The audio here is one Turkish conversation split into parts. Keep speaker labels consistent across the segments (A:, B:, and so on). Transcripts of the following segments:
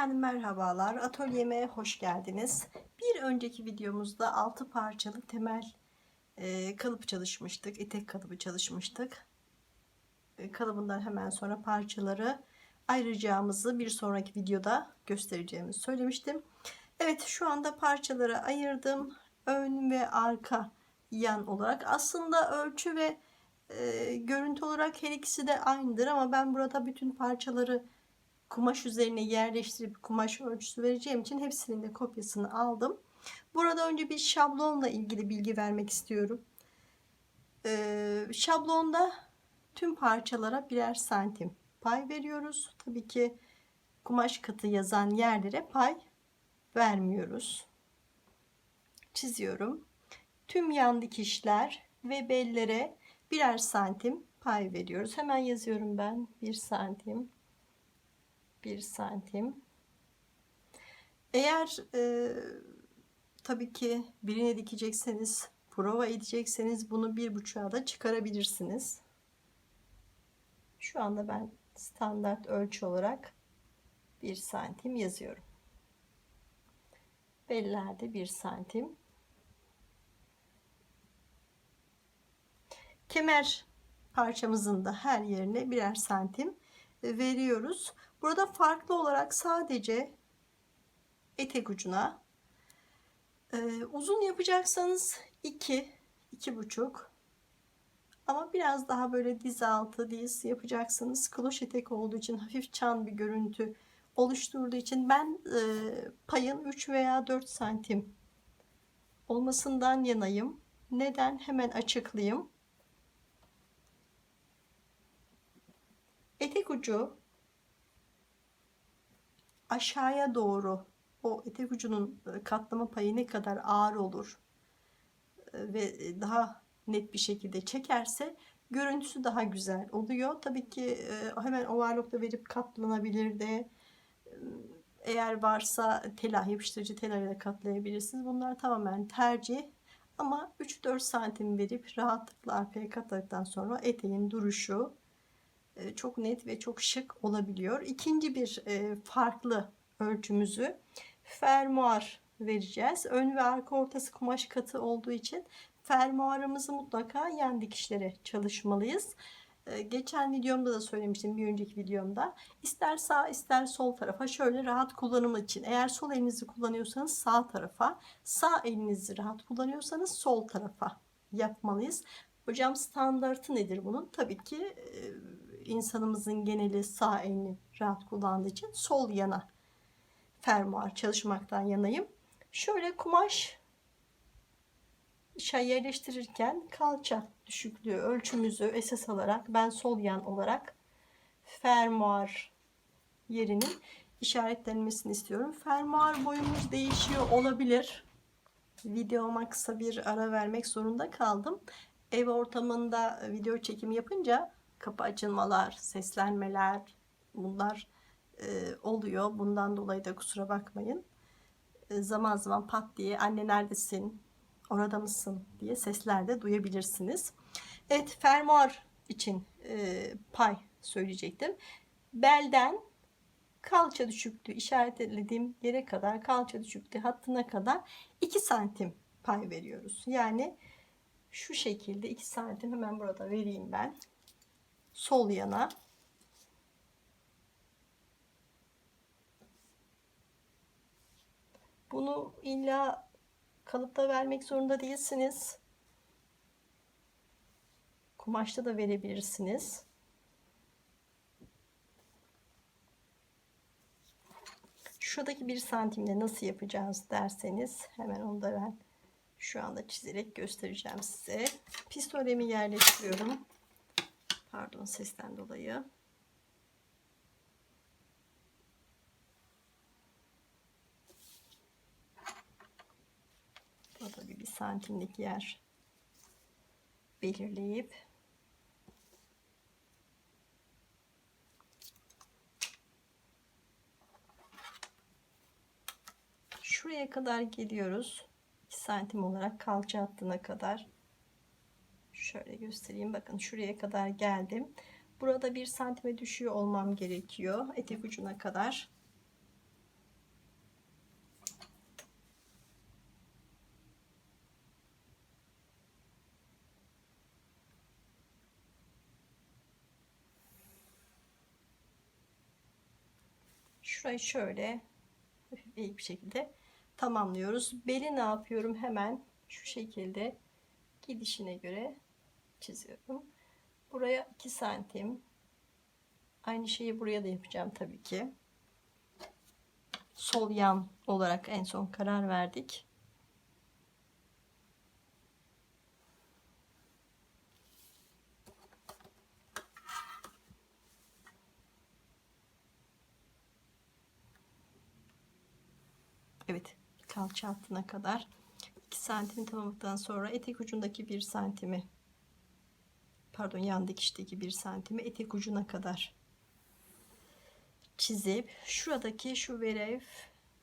A: Efendim merhabalar. Atölyeme hoş geldiniz. Bir önceki videomuzda 6 parçalı temel e, kalıp çalışmıştık. etek kalıbı çalışmıştık. E, kalıbından hemen sonra parçaları ayıracağımızı bir sonraki videoda göstereceğimizi söylemiştim. Evet şu anda parçaları ayırdım. Ön ve arka yan olarak. Aslında ölçü ve e, görüntü olarak her ikisi de aynıdır ama ben burada bütün parçaları kumaş üzerine yerleştirip kumaş ölçüsü vereceğim için hepsinin de kopyasını aldım. Burada önce bir şablonla ilgili bilgi vermek istiyorum. Ee, şablonda tüm parçalara birer santim pay veriyoruz. Tabii ki kumaş katı yazan yerlere pay vermiyoruz. Çiziyorum. Tüm yan dikişler ve bellere birer santim pay veriyoruz. Hemen yazıyorum ben. 1 santim 1 santim. Eğer e, tabii ki birine dikecekseniz, prova edecekseniz bunu bir buçuğa da çıkarabilirsiniz. Şu anda ben standart ölçü olarak 1 santim yazıyorum. Bellerde 1 santim. Kemer parçamızın da her yerine birer santim veriyoruz. Burada farklı olarak sadece etek ucuna e, uzun yapacaksanız 2 iki, buçuk ama biraz daha böyle diz altı diz yapacaksınız. Kloş etek olduğu için hafif çan bir görüntü oluşturduğu için ben e, payın 3 veya 4 santim olmasından yanayım. Neden? Hemen açıklayayım. Etek ucu aşağıya doğru o etek ucunun e, katlama payı ne kadar ağır olur e, ve daha net bir şekilde çekerse görüntüsü daha güzel oluyor. Tabii ki e, hemen overlock'ta verip katlanabilir de eğer varsa tela yapıştırıcı tela ile katlayabilirsiniz. Bunlar tamamen tercih. Ama 3-4 santim verip rahatlıkla arkaya katladıktan sonra eteğin duruşu e, çok net ve çok şık olabiliyor. İkinci bir e, farklı ölçümüzü fermuar vereceğiz. Ön ve arka ortası kumaş katı olduğu için fermuarımızı mutlaka yan dikişlere çalışmalıyız. E, geçen videomda da söylemiştim bir önceki videomda. İster sağ ister sol tarafa şöyle rahat kullanım için. Eğer sol elinizi kullanıyorsanız sağ tarafa, sağ elinizi rahat kullanıyorsanız sol tarafa yapmalıyız. Hocam standartı nedir bunun? Tabii ki insanımızın geneli sağ elini rahat kullandığı için sol yana fermuar çalışmaktan yanayım. Şöyle kumaş şey yerleştirirken kalça düşüklüğü ölçümüzü esas alarak ben sol yan olarak fermuar yerinin işaretlenmesini istiyorum. Fermuar boyumuz değişiyor olabilir. Videoma kısa bir ara vermek zorunda kaldım. Ev ortamında video çekim yapınca kapı açılmalar, seslenmeler bunlar e, oluyor. Bundan dolayı da kusura bakmayın. E, zaman zaman pat diye anne neredesin, orada mısın diye sesler de duyabilirsiniz. Evet fermuar için e, pay söyleyecektim. Belden kalça düşüklüğü işaretlediğim yere kadar kalça düşüklüğü hattına kadar 2 santim pay veriyoruz. Yani şu şekilde 2 santim hemen burada vereyim ben sol yana. Bunu illa kalıpta vermek zorunda değilsiniz. Kumaşta da verebilirsiniz. Şuradaki bir santimde nasıl yapacağız derseniz hemen onu da ben şu anda çizerek göstereceğim size. Pistolemi yerleştiriyorum Pardon sesten dolayı. Burada bir, bir santimlik yer belirleyip şuraya kadar geliyoruz. 2 santim olarak kalça hattına kadar Şöyle göstereyim. Bakın şuraya kadar geldim. Burada bir santime düşüyor olmam gerekiyor. Etek ucuna kadar. Şurayı şöyle hafif bir şekilde tamamlıyoruz. Beli ne yapıyorum? Hemen şu şekilde gidişine göre çiziyorum. Buraya 2 santim. Aynı şeyi buraya da yapacağım tabii ki. Sol yan olarak en son karar verdik. Evet kalça altına kadar 2 santim tamamladıktan sonra etek ucundaki 1 santimi pardon yan dikişteki 1 santimi etek ucuna kadar çizip şuradaki şu verev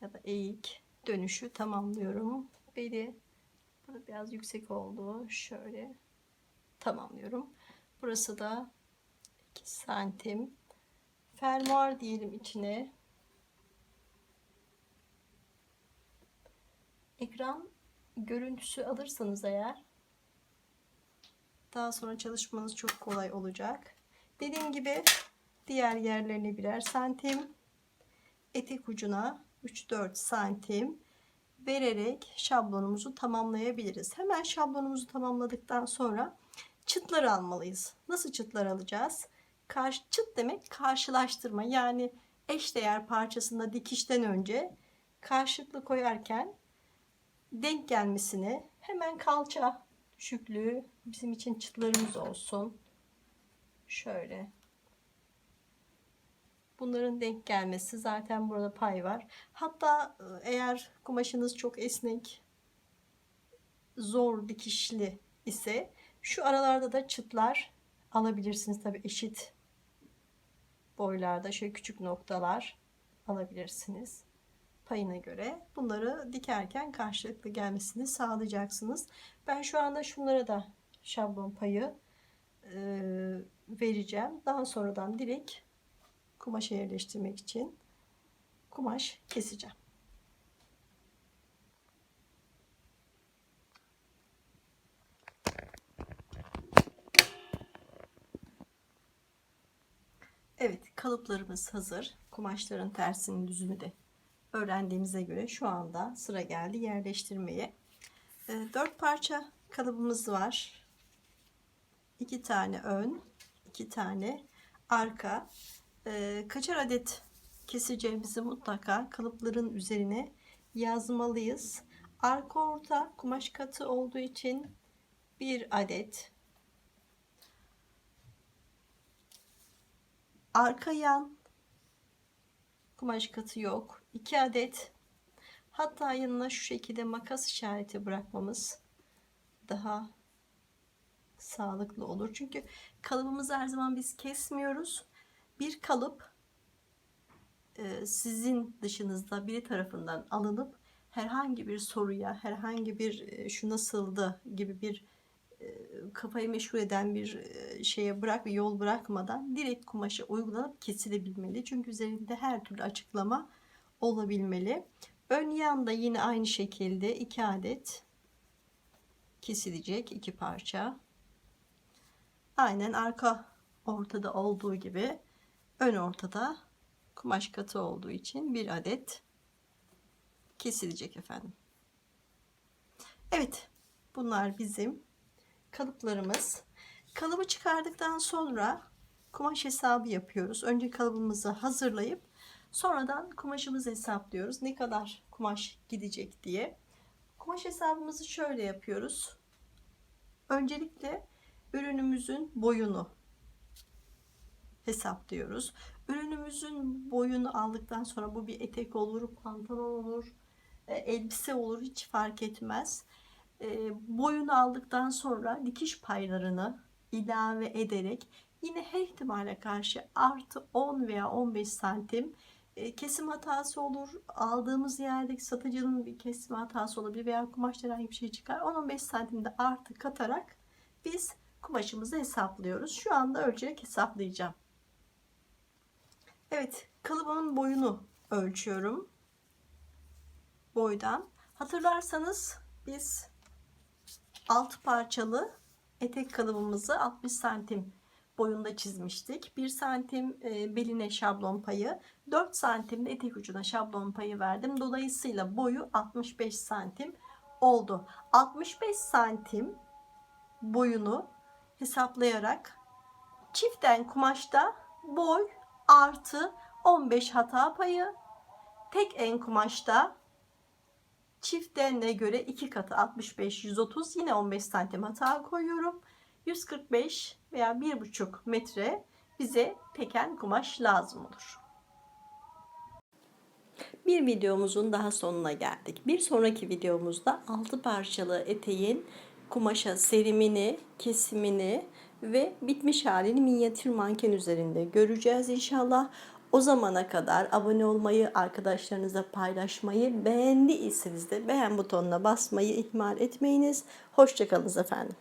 A: ya da eğik dönüşü tamamlıyorum. Beli burada biraz yüksek oldu. Şöyle tamamlıyorum. Burası da 2 santim. Fermuar diyelim içine. Ekran görüntüsü alırsanız eğer daha sonra çalışmanız çok kolay olacak. Dediğim gibi diğer yerlerine birer santim etek ucuna 3-4 santim vererek şablonumuzu tamamlayabiliriz. Hemen şablonumuzu tamamladıktan sonra çıtlar almalıyız. Nasıl çıtlar alacağız? Karşı, çıt demek karşılaştırma. Yani eşdeğer parçasında dikişten önce karşılıklı koyarken denk gelmesini hemen kalça düşüklüğü bizim için çıtlarımız olsun. Şöyle. Bunların denk gelmesi zaten burada pay var. Hatta e, eğer kumaşınız çok esnek, zor dikişli ise şu aralarda da çıtlar alabilirsiniz. Tabi eşit boylarda şöyle küçük noktalar alabilirsiniz payına göre bunları dikerken karşılıklı gelmesini sağlayacaksınız. Ben şu anda şunlara da şablon payı e, vereceğim. Daha sonradan direkt kumaşa yerleştirmek için kumaş keseceğim. Evet kalıplarımız hazır. Kumaşların tersinin düzünü de öğrendiğimize göre şu anda sıra geldi yerleştirmeye. E, 4 parça kalıbımız var. 2 tane ön, 2 tane arka. E, kaçar adet keseceğimizi mutlaka kalıpların üzerine yazmalıyız. Arka orta kumaş katı olduğu için bir adet. Arka yan kumaş katı yok. 2 adet hatta yanına şu şekilde makas işareti bırakmamız daha sağlıklı olur. Çünkü kalıbımızı her zaman biz kesmiyoruz. Bir kalıp e, sizin dışınızda biri tarafından alınıp herhangi bir soruya, herhangi bir e, şu nasıldı gibi bir e, kafayı meşgul eden bir şeye bırak yol bırakmadan direkt kumaşa uygulanıp kesilebilmeli. Çünkü üzerinde her türlü açıklama olabilmeli. Ön yanda yine aynı şekilde iki adet kesilecek iki parça. Aynen arka ortada olduğu gibi ön ortada kumaş katı olduğu için bir adet kesilecek efendim. Evet bunlar bizim kalıplarımız. Kalıbı çıkardıktan sonra kumaş hesabı yapıyoruz. Önce kalıbımızı hazırlayıp Sonradan kumaşımızı hesaplıyoruz. Ne kadar kumaş gidecek diye. Kumaş hesabımızı şöyle yapıyoruz. Öncelikle ürünümüzün boyunu hesaplıyoruz. Ürünümüzün boyunu aldıktan sonra bu bir etek olur, pantolon olur, e, elbise olur hiç fark etmez. E, boyunu aldıktan sonra dikiş paylarını ilave ederek yine her ihtimale karşı artı 10 veya 15 santim kesim hatası olur. Aldığımız yerdeki satıcının bir kesim hatası olabilir veya kumaşta herhangi bir şey çıkar. 10-15 santimde artı katarak biz kumaşımızı hesaplıyoruz. Şu anda ölçerek hesaplayacağım. Evet kalıbımın boyunu ölçüyorum. Boydan. Hatırlarsanız biz alt parçalı etek kalıbımızı 60 santim boyunda çizmiştik. 1 santim e, beline şablon payı, 4 santim de etek ucuna şablon payı verdim. Dolayısıyla boyu 65 santim oldu. 65 santim boyunu hesaplayarak çiften kumaşta boy artı 15 hata payı, tek en kumaşta çiftenle göre iki katı 65 130 yine 15 santim hata koyuyorum. 145 veya 1,5 metre bize teken kumaş lazım olur. Bir videomuzun daha sonuna geldik. Bir sonraki videomuzda 6 parçalı eteğin kumaşa serimini, kesimini ve bitmiş halini minyatür manken üzerinde göreceğiz inşallah. O zamana kadar abone olmayı, arkadaşlarınıza paylaşmayı, beğendiyseniz de beğen butonuna basmayı ihmal etmeyiniz. Hoşçakalınız efendim.